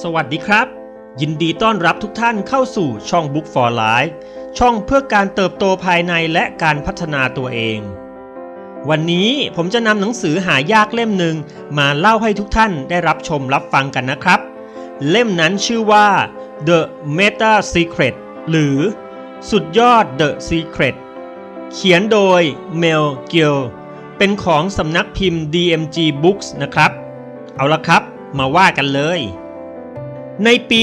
สวัสดีครับ ยินดีต้อนรับทุกท่านเข้าสู่ช่อง Book for Life ช่องเพื่อการเติบโตภายในและการพัฒนาตัวเอง วันนี้ผมจะนำหนังสือหายากเล่มหนึ่งมาเล่าให้ทุกท่านได้รับชมรับฟังกันนะครับ เล่มนั้นชื่อว่า The Meta Secret หรือ สุดยอด The Secret เขียนโดย Mel Gill เป็นของสำนักพิมพ์ DMG Books นะครับ เอาละครับ มาว่ากันเลย ในปี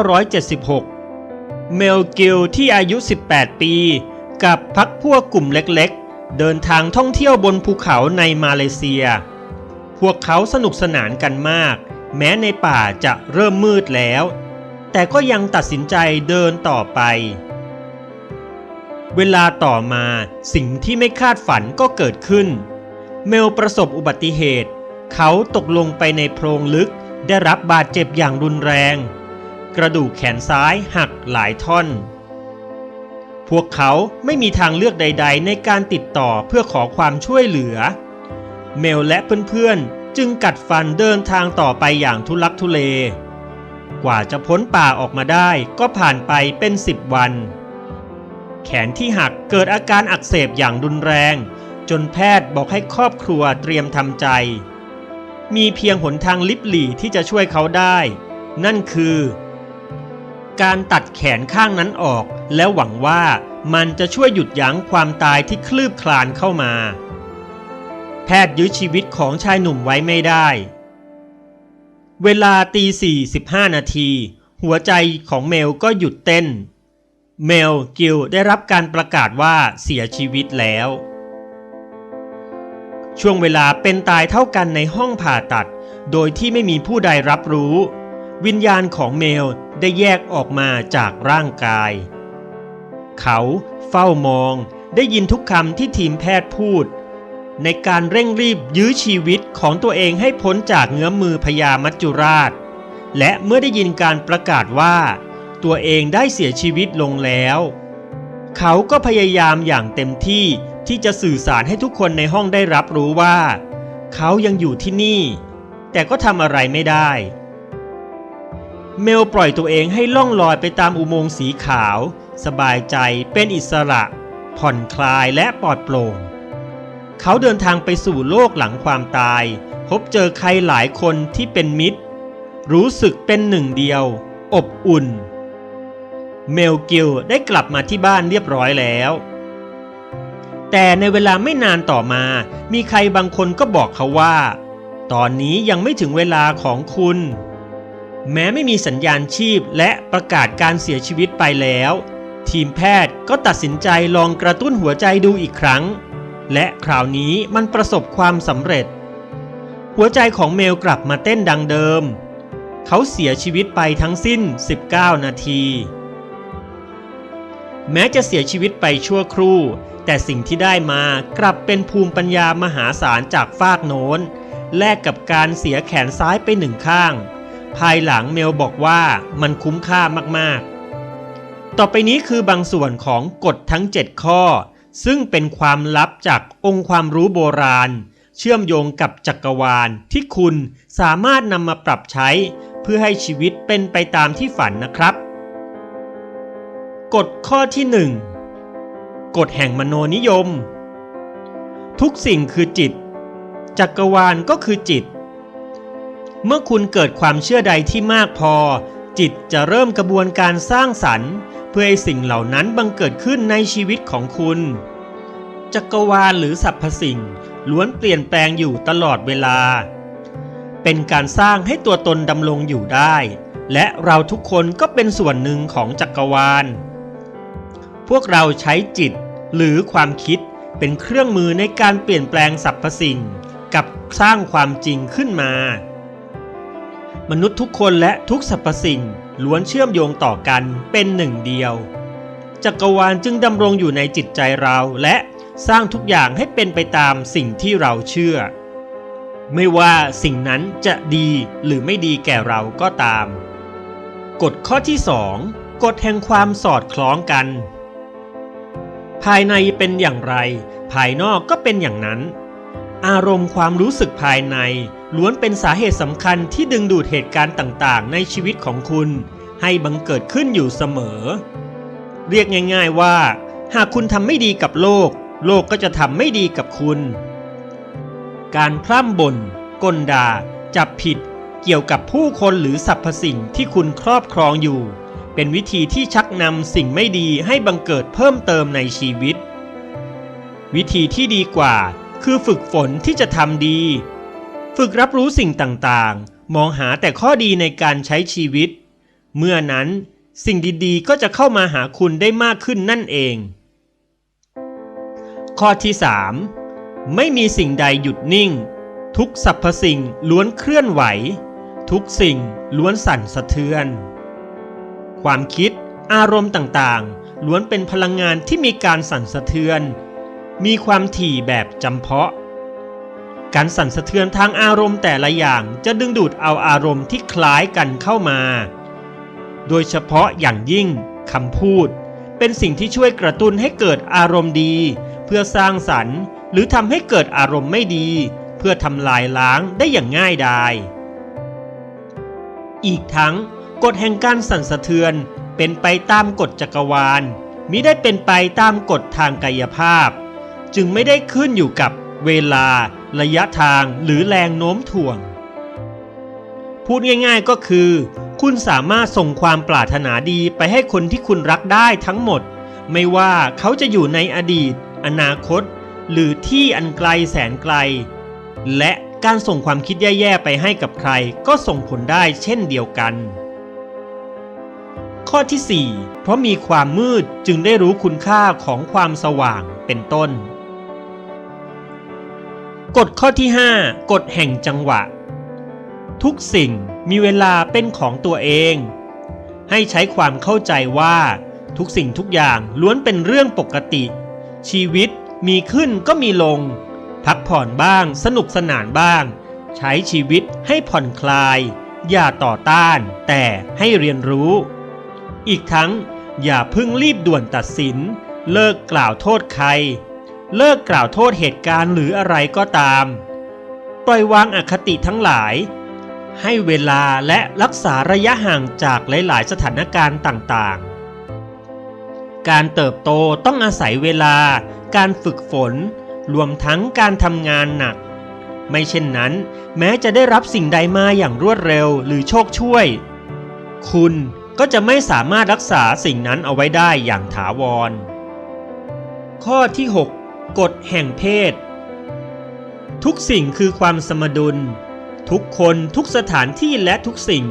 1976 เมลกิลที่อายุ 18 ปี กับพักพวกกลุ่มเล็กๆ เดินทางท่องเที่ยวบนภูเขาในมาเลเซีย พวกเขาสนุกสนานกันมาก แม้ในป่าจะเริ่มมืดแล้ว แต่ก็ยังตัดสินใจเดินต่อไป เวลาต่อมาสิ่งที่ไม่คาดฝันก็เกิดขึ้น เมลประสบอุบัติเหตุ เขาตกลงไปในโพรงลึก ได้รับบาดเจ็บอย่างรุนแรง กระดูกแขนซ้ายหักหลายท่อน พวกเขาไม่มีทางเลือกใด ๆ ในการติดต่อเพื่อขอความช่วยเหลือ เมลและเพื่อนๆ จึงกัดฟันเดินทางต่อไปอย่างทุลักทุเล กว่าจะพ้นป่าออกมาได้ก็ผ่านไปเป็นสิบวัน แขนที่หักเกิดอาการอักเสบอย่างรุนแรง จนแพทย์บอกให้ครอบครัวเตรียมทำใจ มีเพียงหนทางลิบหลี่ที่จะช่วยเขาได้ นั่นคือ การตัดแขนข้างนั้นออก แล้วหวังว่ามันจะช่วยหยุดยั้งความตายที่คลืบคลานเข้ามา แพทย์ยื้อชีวิตของชายหนุ่มไว้ไม่ได้ เวลาตีสี่สิบห้านาที หัวใจของเมลก็หยุดเต้น เมลกิลได้รับการประกาศว่าเสียชีวิตแล้ว ช่วงเวลาเป็นตายเท่ากันในห้องผ่าตัด โดยที่ไม่มีผู้ใดรับรู้ วิญญาณของเมลได้แยกออกมาจากร่างกาย เขาเฝ้ามองได้ยินทุกคำที่ทีมแพทย์พูด ในการเร่งรีบยื้อชีวิตของตัวเองให้พ้นจากเงื้อมมือพญามัจจุราช และเมื่อได้ยินการประกาศว่า ตัวเองได้เสียชีวิตลงแล้ว เขาก็พยายามอย่างเต็มที่ ที่จะสื่อสารให้ทุกคนในห้องได้รับรู้ว่า เขายังอยู่ที่นี่ แต่ก็ทำอะไรไม่ได้ เมลปล่อยตัวเองให้ล่องลอยไปตามอุโมงค์สีขาว สบายใจเป็นอิสระ ผ่อนคลายและปลอดโปร่ง เขาเดินทางไปสู่โลกหลังความตาย พบเจอใครหลายคนที่เป็นมิตร รู้สึกเป็นหนึ่งเดียว อบอุ่น เมลกิลได้กลับมาที่บ้านเรียบร้อยแล้ว แต่ในเวลาไม่นานต่อมา มีใครบางคนก็บอกเขาว่า ตอนนี้ยังไม่ถึงเวลาของคุณ แม้ไม่มีสัญญาณชีพและประกาศการเสียชีวิตไปแล้ว ทีมแพทย์ก็ตัดสินใจลองกระตุ้นหัวใจดูอีกครั้ง และคราวนี้มันประสบความสำเร็จ หัวใจของเมลกลับมาเต้นดังเดิม เขาเสียชีวิตไปทั้งสิ้น 19 นาที แม้จะเสียชีวิตไปชั่วครู่ แต่สิ่งที่ได้มากลับเป็นภูมิปัญญามหาศาลจากฟากโน้น แลกกับการเสียแขนซ้ายไปหนึ่งข้าง ภายหลังเมลบอกว่ามันคุ้มค่ามากๆ ต่อไปนี้คือบางส่วนของกฎทั้ง 7 ข้อ ซึ่งเป็นความลับจากองค์ความรู้โบราณ เชื่อมโยงกับจักรวาลที่คุณสามารถนำมาปรับใช้ เพื่อให้ชีวิตเป็นไปตามที่ฝันนะครับ กฎข้อที่ 1 กฎแห่งมโนนิยม ทุกสิ่งคือจิต จักรวาลก็คือจิต เมื่อคุณเกิดความเชื่อใดที่มากพอ จิตจะเริ่มกระบวนการสร้างสรรค์ เพื่อให้สิ่งเหล่านั้นบังเกิดขึ้นในชีวิตของคุณ จักรวาลหรือสรรพสิ่ง ล้วนเปลี่ยนแปลงอยู่ตลอดเวลา เป็นการสร้างให้ตัวตนดำรงอยู่ได้ และเราทุกคนก็เป็นส่วนหนึ่งของจักรวาล พวกเราใช้จิตหรือความคิดเป็นเครื่องมือในการเปลี่ยนแปลงสรรพสิ่ง กับสร้างความจริงขึ้นมา มนุษย์ทุกคนและทุกสรรพสิ่งล้วนเชื่อมโยงต่อกันเป็นหนึ่งเดียว จักรวาลจึงดำรงอยู่ในจิตใจเราและสร้างทุกอย่างให้เป็นไปตามสิ่งที่เราเชื่อ ไม่ว่าสิ่งนั้นจะดีหรือไม่ดีแก่เราก็ตาม กฎข้อที่ 2 กฎแห่งความสอดคล้องกัน ภายในเป็นอย่างไร ภายนอกก็เป็นอย่างนั้น อารมณ์ความรู้สึกภายในล้วนเป็นสาเหตุสำคัญที่ดึงดูดเหตุการณ์ต่างๆ ในชีวิตของคุณ ให้บังเกิดขึ้นอยู่เสมอ เรียกง่ายๆว่า หากคุณทำไม่ดีกับโลก โลกก็จะทำไม่ดีกับคุณ การพร่ำบ่นกลด่าจับผิด เกี่ยวกับผู้คนหรือสรรพสิ่งที่คุณครอบครองอยู่ เป็นวิธีที่ชักนำสิ่งไม่ดีให้บังเกิดเพิ่มเติมในชีวิต วิธีที่ดีกว่า คือฝึกฝนที่จะทำดี ฝึกรับรู้สิ่งต่างๆ มองหาแต่ข้อดีในการใช้ชีวิต เมื่อนั้นสิ่งดีๆ ก็จะเข้ามาหาคุณได้มากขึ้นนั่นเอง ข้อที่ 3 ไม่มีสิ่งใดหยุดนิ่ง ทุกสรรพสิ่งล้วนเคลื่อนไหว ทุกสิ่งล้วนสั่นสะเทือน ความคิด อารมณ์ต่างๆ ล้วนเป็นพลังงานที่มีการสั่นสะเทือน มีความถี่แบบจำเพาะ การสั่นสะเทือนทางอารมณ์แต่ละอย่างจะดึงดูดเอาอารมณ์ที่คล้ายกันเข้ามา โดยเฉพาะอย่างยิ่งคำพูด เป็นสิ่งที่ช่วยกระตุ้นให้เกิดอารมณ์ดี เพื่อสร้างสรรค์หรือทำให้เกิดอารมณ์ไม่ดี เพื่อทำลายล้างได้อย่างง่ายดาย อีกทั้ง กฎแห่งการสั่นสะเทือน เป็นไปตามกฎจักรวาลมิได้เป็นไปตามกฎทางกายภาพ จึงไม่ได้ขึ้นอยู่กับเวลา ระยะทางหรือแรงโน้มถ่วง พูดง่ายๆก็คือ คุณสามารถส่งความปรารถนาดีไปให้คนที่คุณรักได้ทั้งหมด ไม่ว่าเขาจะอยู่ในอดีต อนาคต หรือที่อันไกลแสนไกล และการส่งความคิดแย่ๆไปให้กับใครก็ส่งผลได้เช่นเดียวกัน ข้อที่ 4 เพราะมีความมืดจึงได้รู้คุณค่าของความสว่างเป็นต้น กฎข้อที่ 5 กฎแห่งจังหวะ ทุกสิ่งมีเวลาเป็นของตัวเอง ให้ใช้ความเข้าใจว่าทุกสิ่งทุกอย่างล้วนเป็นเรื่องปกติ ชีวิตมีขึ้นก็มีลง พักผ่อนบ้าง สนุกสนานบ้าง ใช้ชีวิตให้ผ่อนคลาย อย่าต่อต้าน แต่ให้เรียนรู้ อีกทั้งอย่าเพิ่งรีบด่วนตัดสิน เลิกกล่าวโทษใคร เลิกกล่าวโทษเหตุการณ์หรืออะไรก็ตาม ปล่อยวางอคติทั้งหลาย ให้เวลาและรักษาระยะห่างจากหลาย ๆ สถานการณ์ต่าง ๆ การเติบโตต้องอาศัยเวลา การฝึกฝน รวมทั้งการทำงานหนัก ไม่เช่นนั้น แม้จะได้รับสิ่งใดมาอย่างรวดเร็วหรือโชคช่วย คุณ ก็จะไม่สามารถรักษาสิ่งนั้นเอาไว้ได้อย่างถาวร ข้อที่ 6 กฎแห่งเพศ ทุกสิ่งคือความสมดุล ทุกคนทุกสถานที่และทุกสิ่ง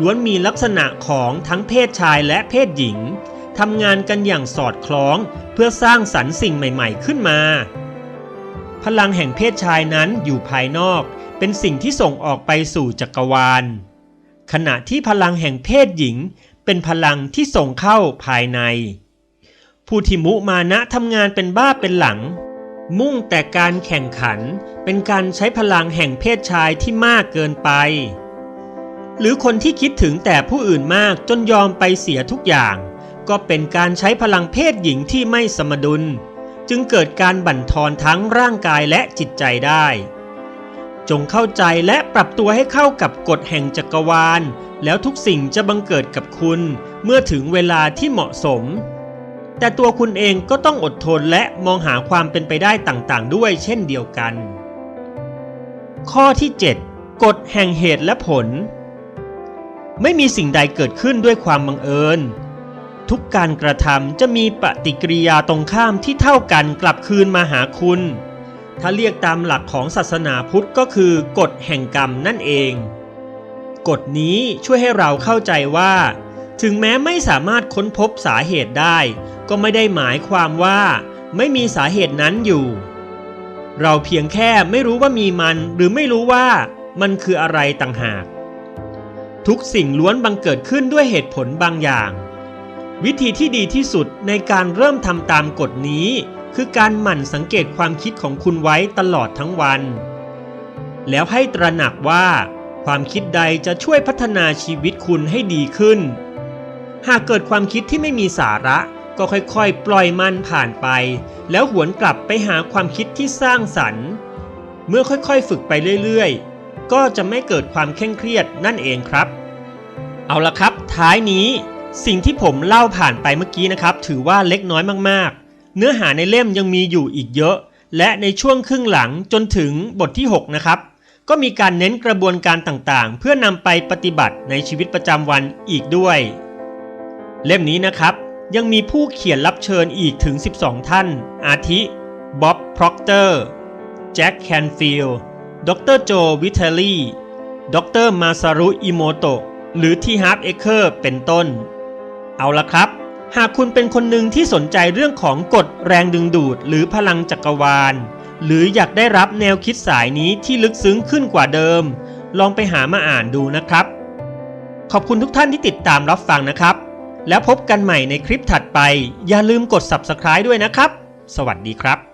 ล้วนมีลักษณะของทั้งเพศชายและเพศหญิงทำงานกันอย่างสอดคล้องเพื่อสร้างสรรค์สิ่งใหม่ ๆ ขึ้นมา พลังแห่งเพศชายนั้นอยู่ภายนอก เป็นสิ่งที่ส่งออกไปสู่จักรวาล ขณะที่พลังแห่งเพศหญิง เป็นพลังที่ส่งเข้าภายใน ผู้ที่มุมานะทำงานเป็นบ้าเป็นหลัง มุ่งแต่การแข่งขันเป็นการใช้พลังแห่งเพศชายที่มากเกินไป หรือคนที่คิดถึงแต่ผู้อื่นมากจนยอมไปเสียทุกอย่าง ก็เป็นการใช้พลังเพศหญิงที่ไม่สมดุล จึงเกิดการบั่นทอนทั้งร่างกายและจิตใจได้ จงเข้าใจและปรับตัวให้เข้ากับกฎแห่งจักรวาล แล้วทุกสิ่งจะบังเกิดกับคุณ เมื่อถึงเวลาที่เหมาะสม แต่ตัวคุณเองก็ต้องอดทนและมองหาความเป็นไปได้ต่างๆ ด้วยเช่นเดียวกัน ข้อที่ 7 กฎแห่งเหตุและผล ไม่มีสิ่งใดเกิดขึ้นด้วยความบังเอิญ ทุกการกระทำจะมีปฏิกิริยาตรงข้ามที่เท่ากันกลับคืนมาหาคุณ ถ้าเรียกตามหลักของศาสนาพุทธก็คือกฎแห่งกรรมนั่นเอง กฎนี้ช่วยให้เราเข้าใจว่า ถึงแม้ไม่สามารถค้นพบสาเหตุได้ ก็ไม่ได้หมายความว่า ไม่มีสาเหตุนั้นอยู่ เราเพียงแค่ไม่รู้ว่ามีมันหรือไม่รู้ว่ามันคืออะไรต่างหาก ทุกสิ่งล้วนบังเกิดขึ้นด้วยเหตุผลบางอย่าง วิธีที่ดีที่สุดในการเริ่มทำตามกฎนี้ คือการหมั่นสังเกตความคิดของคุณไว้ตลอดทั้งวัน แล้วให้ตระหนักว่า ความคิดใดจะช่วยพัฒนาชีวิตคุณให้ดีขึ้น หากเกิดความคิดที่ไม่มีสาระก็ค่อยๆ ปล่อยมันผ่านไป แล้วหวนกลับไปหาความคิดที่สร้างสรรค์ เมื่อค่อยๆ ฝึกไปเรื่อยๆ ก็จะไม่เกิดความเคร่งเครียดนั่นเองครับ เอาละครับ ท้ายนี้สิ่งที่ผมเล่าผ่านไปเมื่อกี้นะครับ ถือว่าเล็กน้อยมากๆ เนื้อหาในเล่มยังมีอยู่อีกเยอะ และในช่วงครึ่งหลังจนถึงบทที่ 6 นะครับ ก็มีการเน้นกระบวนการต่างๆ เพื่อนำไปปฏิบัติในชีวิตประจำวันอีกด้วย เล่มนี้นะครับยังมีผู้เขียนรับเชิญอีกถึง 12 ท่าน อาทิ บ๊อบ พร็อกเตอร์ แจ็ค แคนฟิลด์ ดรโจ วิเทลลี่ ดร มาซารุ อิโมโตะ หรือทีฮาร์ปเอเคอร์ เป็นต้น เอาละครับ หากคุณเป็นคนหนึ่งที่สนใจเรื่องของกฎแรงดึงดูดหรือพลังจักรวาล หรืออยากได้รับแนวคิดสายนี้ที่ลึกซึ้งขึ้นกว่าเดิม ลองไปหามาอ่านดูนะครับ ขอบคุณทุกท่านที่ติดตามรับฟังนะครับ แล้วพบกันใหม่ในคลิปถัดไป อย่าลืมกด subscribe ด้วยนะครับ สวัสดีครับ